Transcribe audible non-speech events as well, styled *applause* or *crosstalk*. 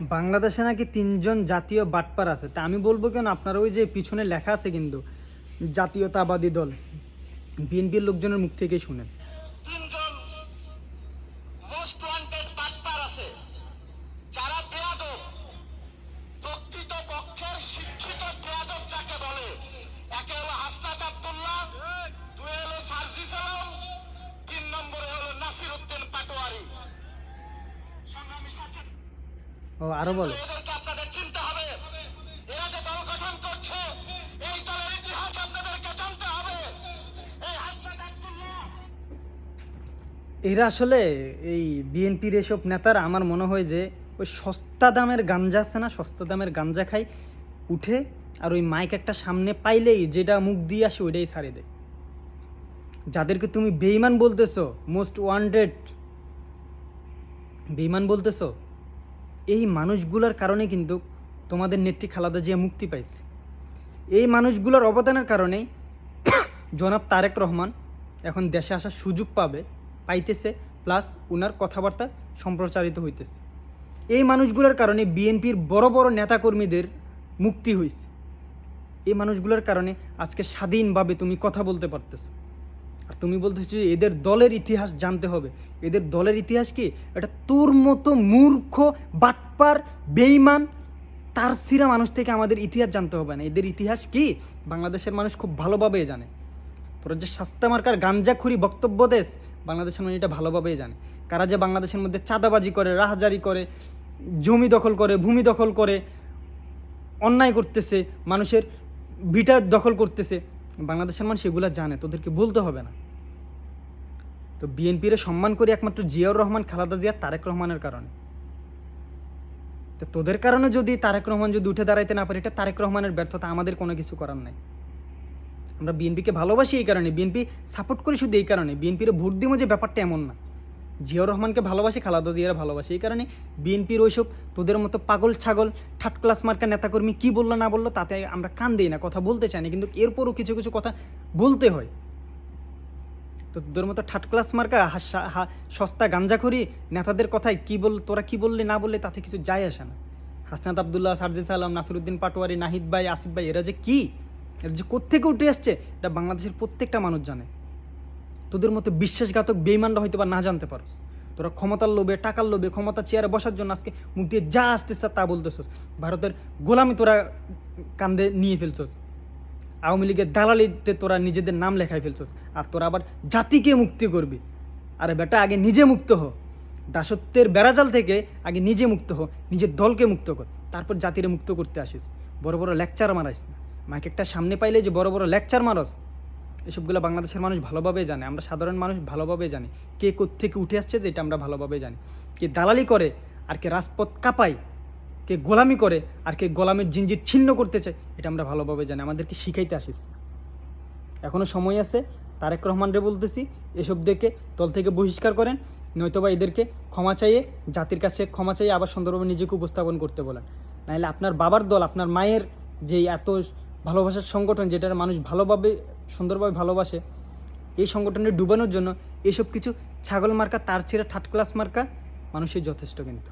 বাংলাদেশে নাকি তিনজন জাতীয় বাটপার আছে। তা আমি বলব কেন? আপনার ওই যে পিছনে লেখা আছে কিন্তু, জাতীয়তাবাদী দল। বিএনপির লোকজনের মুখ থেকেই শুনেন। ও আরও বলে। এরা আসলে এই বিএনপির এসব নেতারা আমার মনে হয় যে ওই সস্তা দামের গাঞ্জা আছে না সস্তা দামের গাঞ্জা খাই উঠে আর ওই মাইক একটা সামনে পাইলেই যেটা মুখ দিয়ে আসে ওইটাই ছাড়ে দেয়। যাদেরকে তুমি বেইমান বলতেছো মোস্ট ওয়ান্টেড বেইমান বলতেছো এই মানুষগুলোর কারণে কিন্তু তোমাদের নেত্রী খালাদা জিয়া মুক্তি পাইছে। এই মানুষগুলোর অবদানের কারণেই *coughs* জনাব তারেক রহমান এখন দেশে আসার সুযোগ পাবে, পাইতেছে প্লাস উনার কথাবার্তা সম্প্রচারিত হইতেছে। এই মানুষগুলোর কারণে বিএনপির বড় বড় নেতাকর্মীদের মুক্তি হয়েছে এই মানুষগুলোর কারণে আজকে স্বাধীনভাবে তুমি কথা বলতে পারতেছো। আর তুমি বলতেছো এদের দলের ইতিহাস জানতে হবে। এদের দলের ইতিহাস কি? এটা তোর মতো মূর্খ, বাটপার বেইমান তার সিরা মানুষ থেকে আমাদের ইতিহাস জানতে হবে না। এদের ইতিহাস কি? বাংলাদেশের মানুষ খুব ভালোভাবেই জানে। তোরা যে সাস্তা মার্কার গাঞ্জাখুরি বক্তব্য দেশ বাংলাদেশের মানুষ এটা ভালোভাবেই জানে। কারা যে বাংলাদেশের মধ্যে চাঁদাবাজি করে, রাহাজারি করে, জমি দখল করে, ভূমি দখল করে, অন্যায় করতেছে, মানুষের ভিটা দখল করতেছে বাংলাদেশের মানুষ এগুলো জানে, তোদেরকে বলতে হবে না। তো বিএনপির সম্মান করি একমাত্র জিয়াউর রহমান, খালাদা জিয়া, তারেক রহমানের কারণে। তো তোদের কারণে যদি তারেক রহমান যদি উঠে দাঁড়াইতে না পারে, এটা তারেক রহমানের ব্যর্থতা, আমাদের কোনো কিছু করার নাই। আমরা বিএনপিকে ভালোবাসি এই কারণে, বিএনপি সাপোর্ট করি শুধু এই কারণে। বিএনপির ভোট দিব যে ব্যাপারটা এমন না। জিয়াউর রহমানকে ভালোবাসি, খালাদা জিয়ারা ভালোবাসি। এই কারণে বিএনপির ওইসব তোদের মতো পাগল ছাগল থার্ড ক্লাস মার্কা নেতাকর্মী কী বলল না বলল তাতে আমরা কান দিই না, কথা বলতে চাই না, কিন্তু এরপরও কিছু কিছু কথা বলতে হয়। তো তোদের মতো থার্ড ক্লাস মার্কা সস্তা গাঞ্জাখড়ি নেতাদের কথায় কী বল, তোরা কী বললি না বললে তাতে কিছু যায় আসে না। হাসনাত আবদুল্লাহ সার্জিস আলম নাসিরুদ্দিন পাটোয়ারি, নাহিদ ভাই, আসিফ ভাই, এরা যে কী? এরা যে কোত্থেকে উঠে আসছে এটা বাংলাদেশের প্রত্যেকটা মানুষ জানে। তোদের মতো বিশ্বাসঘাতক বেইমানরা হয়তো বা না জানতে পারস। তোরা ক্ষমতার লোভে, টাকার লোভে, ক্ষমতা চেয়ারে বসার জন্য আজকে মুখ দিয়ে যা আসতেছে তা বলতেছস। ভারতের গোলামি তোরা কান্দে নিয়ে ফেলছস। আওয়ামী লীগের দালালিতে তোরা নিজেদের নাম লেখাই ফেলছস। আর তোরা আবার জাতিকে মুক্তি করবি। আরে বেটা, আগে নিজে মুক্ত হ। দাসত্বের বেড়াজাল থেকে আগে নিজে মুক্ত হ। নিজের দলকে মুক্ত কর। তারপর জাতিরে মুক্ত করতে আসিস। বড় বড় লেকচার মারাইস না। মাকে একটা সামনে পাইলে যে বড় বড় লেকচার মারস এসবগুলো বাংলাদেশের মানুষ ভালোভাবে জানে, আমরা সাধারণ মানুষ ভালোভাবে জানি। কে থেকে উঠে আসছে যে এটা আমরা ভালোভাবে জানি। কে দালালি করে আর কে রাজপথ কাঁপায়, কে গোলামি করে আর কে গোলামের জিঞ্জির ছিন্ন করতে চায়, এটা আমরা ভালোভাবে জানি। আমাদেরকে শিখাইতে আসিস এখনও সময় আছে, তারেক রহমানরে বলতেছি এসব দেখে দল থেকে বহিষ্কার করেন, নয়তোবা এদেরকে ক্ষমা চাইয়ে, জাতির কাছে ক্ষমা চাইয়ে আবার সুন্দরভাবে নিজেকে উপস্থাপন করতে বলেন। নাহলে আপনার বাবার দল, আপনার মায়ের যে এত ভালোবাসার সংগঠন যেটা মানুষ ভালোভাবে, সুন্দরভাবে ভালোবাসে, এই সংগঠনে ডুবানোর জন্য এসব কিছু ছাগল মার্কা, তার ছেড়ে থার্ড ক্লাস মার্কা মানুষের যথেষ্ট কিন্তু।